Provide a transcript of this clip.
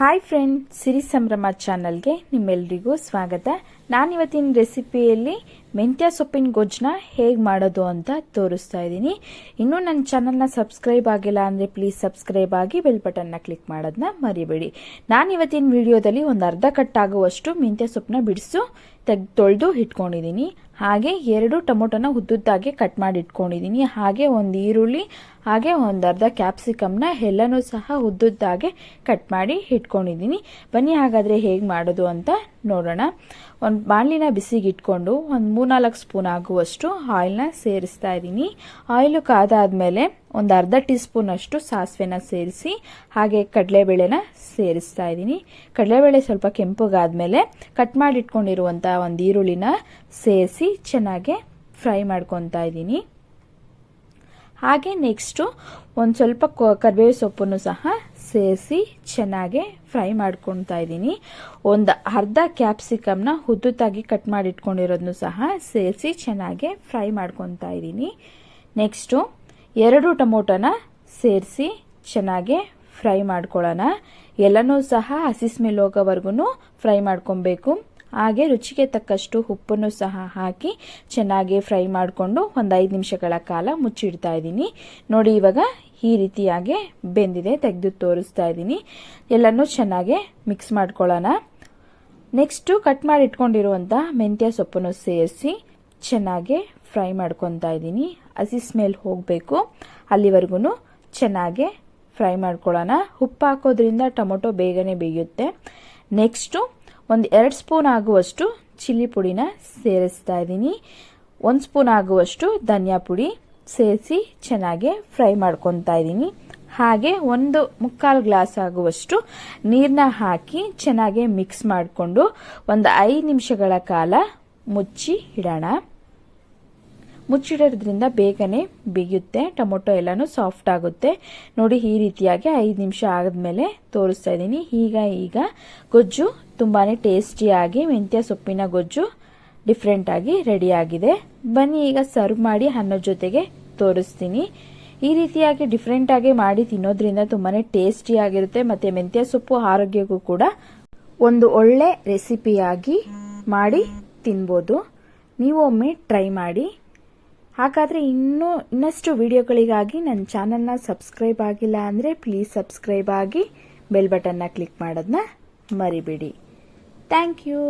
Hi friend ಸಿರಿ ಸಂಭ್ರಮ ಚಾನಲ್ಗೆ ನಿಮ್ಮೆಲ್ರಿಗೂ ಸ್ವಾಗತ. ನಾನಿವತ್ತಿನ ರೆಸಿಪಿಯಲ್ಲಿ ಮೆಂತ್ಯ ಸೊಪ್ಪಿನ ಗೊಜ್ಜನ್ನ ಹೇಗೆ ಮಾಡೋದು ಅಂತ ತೋರಿಸ್ತಾ ಇದ್ದೀನಿ. ಇನ್ನೂ ನನ್ನ ಚಾನಲ್ನ ಸಬ್ಸ್ಕ್ರೈಬ್ ಆಗಿಲ್ಲ ಅಂದರೆ ಪ್ಲೀಸ್ ಸಬ್ಸ್ಕ್ರೈಬ್ ಆಗಿ ಬೆಲ್ ಬಟನ್ನ ಕ್ಲಿಕ್ ಮಾಡೋದನ್ನ ಮರಿಬೇಡಿ. ನಾನಿವತ್ತಿನ ವಿಡಿಯೋದಲ್ಲಿ ಒಂದು ಅರ್ಧ ಕಟ್ಟಾಗುವಷ್ಟು ಮೆಂತ್ಯ ಸೊಪ್ಪನ್ನ ಬಿಡಿಸು, ತೆಗ್ದು, ತೊಳೆದು ಇಟ್ಕೊಂಡಿದ್ದೀನಿ. ಹಾಗೆ ಎರಡು ಟೊಮೊಟೊನ ಉದ್ದುದ್ದಾಗಿ ಕಟ್ ಮಾಡಿ ಇಟ್ಕೊಂಡಿದ್ದೀನಿ ಹಾಗೆ ಒಂದು ಈರುಳ್ಳಿ, ಹಾಗೆ ಒಂದು ಅರ್ಧ ಕ್ಯಾಪ್ಸಿಕಮ್ನ ಎಲ್ಲನೂ ಸಹ ಉದ್ದುದ್ದಾಗೆ ಕಟ್ ಮಾಡಿ ಇಟ್ಕೊಂಡಿದ್ದೀನಿ. ಬನ್ನಿ ಹಾಗಾದರೆ ಹೇಗೆ ಮಾಡೋದು ಅಂತ ನೋಡೋಣ. ಒಂದು ಬಾಣಲಿನ ಬಿಸಿಗೆ ಇಟ್ಕೊಂಡು ಒಂದು ಮೂರ್ನಾಲ್ಕು ಸ್ಪೂನ್ ಆಗುವಷ್ಟು ಆಯಿಲ್ನ ಸೇರಿಸ್ತಾ ಇದ್ದೀನಿ. ಆಯಿಲು ಕಾದಾದ್ಮೇಲೆ ಒಂದು ಅರ್ಧ ಟೀ ಸ್ಪೂನಷ್ಟು ಸಾಸಿವೆನ ಸೇರಿಸಿ, ಹಾಗೆ ಕಡಲೆಬೇಳೆನ ಸೇರಿಸ್ತಾ ಇದ್ದೀನಿ. ಕಡಲೆಬೇಳೆ ಸ್ವಲ್ಪ ಕೆಂಪಗಾದ್ಮೇಲೆ ಕಟ್ ಮಾಡಿ ಇಟ್ಕೊಂಡಿರುವಂಥ ಒಂದು ಈರುಳ್ಳಿನ ಸೇರಿಸಿ ಚೆನ್ನಾಗಿ ಫ್ರೈ ಮಾಡ್ಕೊತಾ ಇದ್ದೀನಿ. ಹಾಗೆ ನೆಕ್ಸ್ಟು ಒಂದು ಸ್ವಲ್ಪ ಕರಿಬೇವು ಸೊಪ್ಪನ್ನು ಸಹ ಸೇರಿಸಿ ಚೆನ್ನಾಗೆ ಫ್ರೈ ಮಾಡ್ಕೊತಾ ಇದ್ದೀನಿ. ಒಂದು ಅರ್ಧ ಕ್ಯಾಪ್ಸಿಕಮ್ನ ಹುದ್ದುತ್ತಾಗಿ ಕಟ್ ಮಾಡಿಟ್ಕೊಂಡಿರೋದನ್ನು ಸಹ ಸೇರಿಸಿ ಚೆನ್ನಾಗೆ ಫ್ರೈ ಮಾಡ್ಕೊತಾ ಇದ್ದೀನಿ. ನೆಕ್ಸ್ಟು ಎರಡು ಟೊಮೊಟೊನ ಸೇರಿಸಿ ಚೆನ್ನಾಗಿ ಫ್ರೈ ಮಾಡ್ಕೊಳ್ಳೋಣ. ಎಲ್ಲನೂ ಸಹ ಹಸಿ ಸ್ಮೆಲ್ ಹೋಗೋವರೆಗೂ ಫ್ರೈ ಮಾಡ್ಕೊಬೇಕು. ಹಾಗೆ ರುಚಿಗೆ ತಕ್ಕಷ್ಟು ಉಪ್ಪನ್ನು ಸಹ ಹಾಕಿ ಚೆನ್ನಾಗಿ ಫ್ರೈ ಮಾಡಿಕೊಂಡು ಒಂದು ಐದು ನಿಮಿಷಗಳ ಕಾಲ ಮುಚ್ಚಿಡ್ತಾ ಇದ್ದೀನಿ. ನೋಡಿ, ಇವಾಗ ಈ ರೀತಿಯಾಗಿ ಬೆಂದಿದೆ, ತೆಗೆದು ತೋರಿಸ್ತಾ ಇದ್ದೀನಿ. ಎಲ್ಲನೂ ಚೆನ್ನಾಗಿ ಮಿಕ್ಸ್ ಮಾಡ್ಕೊಳ್ಳೋಣ. ನೆಕ್ಸ್ಟು ಕಟ್ ಮಾಡಿ ಇಟ್ಕೊಂಡಿರುವಂಥ ಮೆಂತ್ಯ ಸೊಪ್ಪನ್ನು ಸೇರಿಸಿ ಚೆನ್ನಾಗಿ ಫ್ರೈ ಮಾಡ್ಕೊತಾ ಇದ್ದೀನಿ. ಹಸಿ ಸ್ಮೆಲ್ ಹೋಗಬೇಕು. ಅಲ್ಲಿವರೆಗೂ ಚೆನ್ನಾಗಿ ಫ್ರೈ ಮಾಡ್ಕೊಳ್ಳೋಣ. ಉಪ್ಪು ಹಾಕೋದ್ರಿಂದ ಟೊಮೊಟೊ ಬೇಗನೆ ಬೇಯುತ್ತೆ. ನೆಕ್ಸ್ಟು ಒಂದು ಎರಡು ಸ್ಪೂನ್ ಆಗುವಷ್ಟು ಚಿಲ್ಲಿ ಪುಡಿನ ಸೇರಿಸ್ತಾ ಇದ್ದೀನಿ. ಒಂದು ಸ್ಪೂನ್ ಆಗುವಷ್ಟು ಧನಿಯಾ ಪುಡಿ ಸೇರಿಸಿ ಚೆನ್ನಾಗಿ ಫ್ರೈ ಮಾಡ್ಕೊತಾ ಇದ್ದೀನಿ. ಹಾಗೆ ಒಂದು ಮುಕ್ಕಾಲು ಗ್ಲಾಸ್ ಆಗುವಷ್ಟು ನೀರನ್ನ ಹಾಕಿ ಚೆನ್ನಾಗಿ ಮಿಕ್ಸ್ ಮಾಡಿಕೊಂಡು ಒಂದು ಐದು ನಿಮಿಷಗಳ ಕಾಲ ಮುಚ್ಚಿ ಇಡೋಣ. ಮುಚ್ಚಿಡೋದ್ರಿಂದ ಬೇಗನೆ ಬೇಯುತ್ತೆ ಟೊಮೊಟೊ ಎಲ್ಲನೂ ಸಾಫ್ಟ್ ಆಗುತ್ತೆ. ನೋಡಿ, ಈ ರೀತಿಯಾಗಿ ಐದು ನಿಮಿಷ ಆದಮೇಲೆ ತೋರಿಸ್ತಾ ಇದ್ದೀನಿ. ಈಗ ಈಗ ಗೊಜ್ಜು ತುಂಬಾ ಟೇಸ್ಟಿಯಾಗಿ, ಮೆಂತ್ಯ ಸೊಪ್ಪಿನ ಗೊಜ್ಜು ಡಿಫ್ರೆಂಟಾಗಿ ರೆಡಿಯಾಗಿದೆ ಬನ್ನಿ, ಈಗ ಸರ್ವ್ ಮಾಡಿ ಅನ್ನೋ ಜೊತೆಗೆ ತೋರಿಸ್ತೀನಿ. ಈ ರೀತಿಯಾಗಿ ಡಿಫ್ರೆಂಟಾಗಿ ಮಾಡಿ ತಿನ್ನೋದ್ರಿಂದ ತುಂಬಾ ಟೇಸ್ಟಿಯಾಗಿರುತ್ತೆ. ಮತ್ತು ಮೆಂತ್ಯ ಸೊಪ್ಪು ಆರೋಗ್ಯಕ್ಕೂ ಕೂಡ ಒಂದು ಒಳ್ಳೆ ರೆಸಿಪಿಯಾಗಿ ಮಾಡಿ ತಿನ್ಬೋದು. ನೀವು ಒಮ್ಮೆ ಟ್ರೈ ಮಾಡಿ ಹಾಗಾದರೆ ಇನ್ನೂ ಇನ್ನಷ್ಟು ವಿಡಿಯೋಗಳಿಗಾಗಿ ನನ್ನ ಚಾನಲ್ನ ಸಬ್ಸ್ಕ್ರೈಬ್ ಆಗಿಲ್ಲ ಅಂದರೆ ಪ್ಲೀಸ್ ಸಬ್ಸ್ಕ್ರೈಬ್ ಆಗಿ ಬೆಲ್ ಬಟನ್ನ ಕ್ಲಿಕ್ ಮಾಡೋದನ್ನ ಮರಿಬೇಡಿ. Thank you